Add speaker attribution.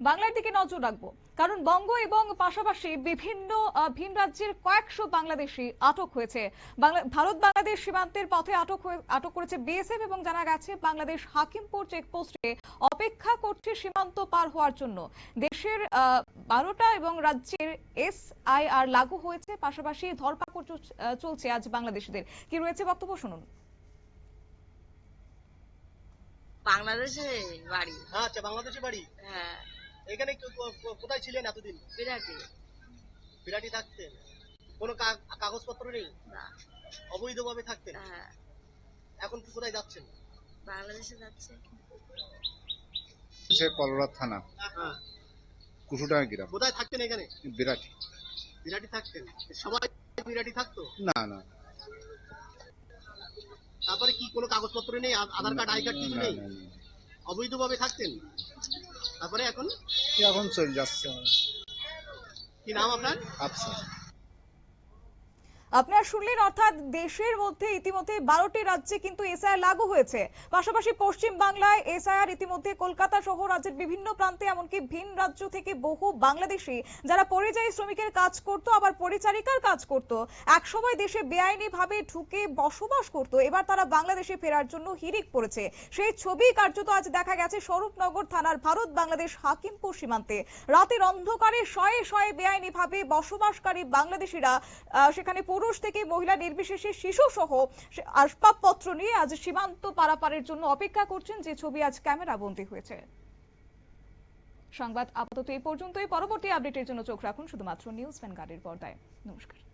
Speaker 1: বাংলার দিকে নজর রাখব। কারণ বঙ্গ এবং পাশাপাশি বিভিন্ন ভিন রাজ্যের কয়েকশো বাংলাদেশি আটক হয়েছে। ভারত বাংলাদেশ সীমান্তের পথে আটক আটক করেছে বিএসএফ এবং জানা গেছে বাংলাদেশ হাকিমপুর চেকপোস্টে অপেক্ষা করছে সীমান্ত পার হওয়ার জন্য। দেশের বারোটা এবং রাজ্যের এসআইআর লাগু হয়েছে পাশাপাশি ধরপাকড় চল- চলছে আজ বাংলাদেশিদের। কি রয়েছে বক্তব্য শুনুন।
Speaker 2: বাংলাদেশে বাড়ি।
Speaker 3: হ্যাঁ আচ্ছা বাংলাদেশে বাড়ি?
Speaker 2: হ্যাঁ।
Speaker 3: এখানে কোথায় ছিলেন এতদিন?
Speaker 2: বিরাটি।
Speaker 3: বিরাটি থাকতেন? কোনো কাগজপত্র নেই?
Speaker 2: না।
Speaker 3: অবৈধভাবে থাকতেন?
Speaker 2: হ্যাঁ
Speaker 3: এখন কি কোথায় যাচ্ছেন?
Speaker 2: বাংলাদেশে যাচ্ছে।
Speaker 4: সে কলরা থানা।
Speaker 3: হ্যাঁ।
Speaker 4: কুসুডাঙ্গা গ্রাম।
Speaker 3: কোথায় থাকতেন এখানে?
Speaker 4: বিরাট।
Speaker 3: বিরাটি থাকতেন? সবাই বিরাটি থাকতো?
Speaker 4: না না।
Speaker 3: তারপরে কি কোনো কাগজপত্র নেই? আধার কার্ড আই কার্ড কিছু নেই। অবৈধভাবে থাকতেন? তারপরে এখন
Speaker 4: এখন চলে যাচ্ছে।
Speaker 3: কি নাম আপনার?
Speaker 4: আফসা
Speaker 1: আপনারা শুনলেন, অর্থাৎ দেশের মধ্যে ইতিমধ্যে বারোটি রাজ্যে কিন্তু এসআইআর লাগু হয়েছে। পাশাপাশি পশ্চিম বাংলায় এসআইআর ইতিমধ্যে কলকাতা সহ রাজ্যের বিভিন্ন প্রান্তে, এমনকি ভিন রাজ্য থেকে বহু বাংলাদেশি যারা পরিযায়ী শ্রমিকের কাজ করত, আবার পরিচারিকার কাজ করত, একসময় দেশে বেআইনি ভাবে ঢুকে বসবাস করত। এবার তারা বাংলাদেশে ফেরার জন্য হিরিক পড়েছে। সেই ছবি কার্যত আজ দেখা গেছে স্বরূপনগর থানার ভারত বাংলাদেশ হাকিমপুর সীমান্তে। রাতের অন্ধকারে শয়ে শয়ে বেআইনি ভাবে বসবাসকারী বাংলাদেশিরা সেখানে পুরুষ থেকে মহিলা নির্বিশেষে শিশু সহ আসবাবপত্র নিয়ে আজ সীমান্ত পারাপারের জন্য অপেক্ষা করছেন যে ছবি আজ ক্যামেরা বন্দী হয়েছে। সংবাদ আপাতত এই পর্যন্তই। পরবর্তী আপডেটের জন্য চোখ রাখুন শুধুমাত্র নিউজ ভ্যানগার্ডের পর্দায়। নমস্কার।